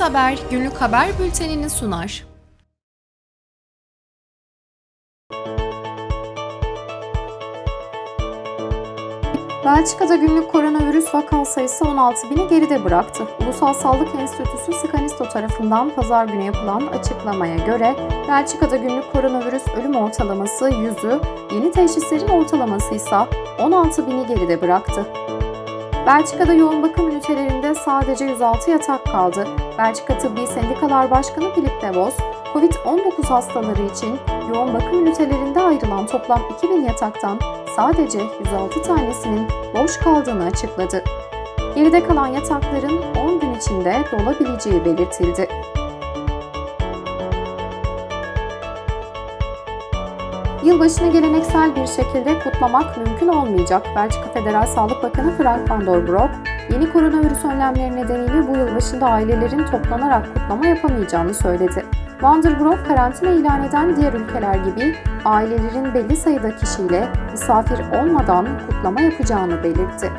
Haber günlük haber bültenini sunar. Belçika'da günlük koronavirüs vaka sayısı 16 bini geride bıraktı. Ulusal Sağlık Enstitüsü Skanisto tarafından pazar günü yapılan açıklamaya göre Belçika'da günlük koronavirüs ölüm ortalaması 100'ü, yeni teşhislerin ortalaması ise 16 bini geride bıraktı. Belçika'da yoğun bakım ünitelerinde sadece 106 yatak kaldı. Belçika Tıbbi Sendikalar Başkanı Philip de Vos, COVID-19 hastaları için yoğun bakım ünitelerinde ayrılan toplam 2000 yataktan sadece 106 tanesinin boş kaldığını açıkladı. Geride kalan yatakların 10 gün içinde dolabileceği belirtildi. Yılbaşını geleneksel bir şekilde kutlamak mümkün olmayacak. Belçika Federal Sağlık Bakanı Frank van der Broek, yeni koronavirüs önlemleri nedeniyle bu yılbaşında ailelerin toplanarak kutlama yapamayacağını söyledi. Van der Broek karantina ilan eden diğer ülkeler gibi ailelerin belli sayıda kişiyle misafir olmadan kutlama yapacağını belirtti.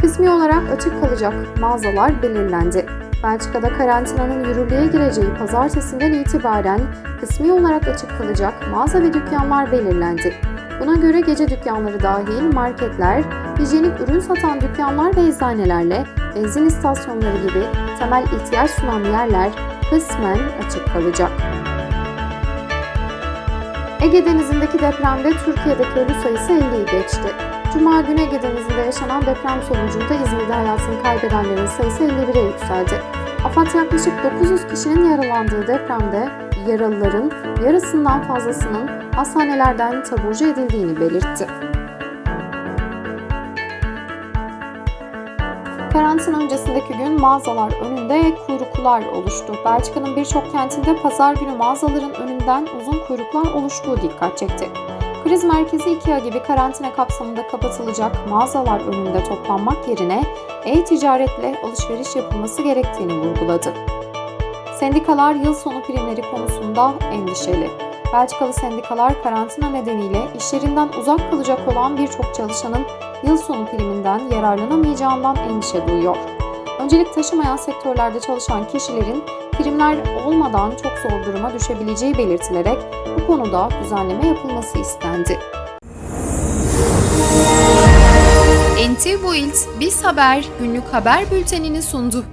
Kısmi olarak açık kalacak mağazalar belirlendi. Belçika'da karantinanın yürürlüğe gireceği pazartesinden itibaren kısmi olarak açık kalacak mağaza ve dükkanlar belirlendi. Buna göre gece dükkanları dahil marketler, hijyenik ürün satan dükkanlar ve eczanelerle benzin istasyonları gibi temel ihtiyaç sunan yerler kısmen açık kalacak. Ege Denizi'ndeki depremde Türkiye'deki ölü sayısı 50'yi geçti. Cuma günü Ege Denizi'nde yaşanan deprem sonucunda İzmir'de hayatını kaybedenlerin sayısı 51'e yükseldi. AFAD yaklaşık 900 kişinin yaralandığı depremde yaralıların yarısından fazlasının hastanelerden taburcu edildiğini belirtti. Karantina öncesindeki gün mağazalar önünde kuyruklar oluştu. Belçika'nın birçok kentinde pazar günü mağazaların önünden uzun kuyruklar oluştuğu dikkat çekti. Kriz merkezi IKEA gibi karantina kapsamında kapatılacak mağazalar önünde toplanmak yerine e-ticaretle alışveriş yapılması gerektiğini vurguladı. Sendikalar yıl sonu primleri konusunda endişeli. Belçikalı sendikalar karantina nedeniyle işlerinden uzak kalacak olan birçok çalışanın yıl sonu priminden yararlanamayacağından endişe duyuyor. Öncelik taşımayan sektörlerde çalışan kişilerin primler olmadan çok zor duruma düşebileceği belirtilerek bu konuda düzenleme yapılması istendi. NTV Build Biz Haber günlük haber bültenini sundu.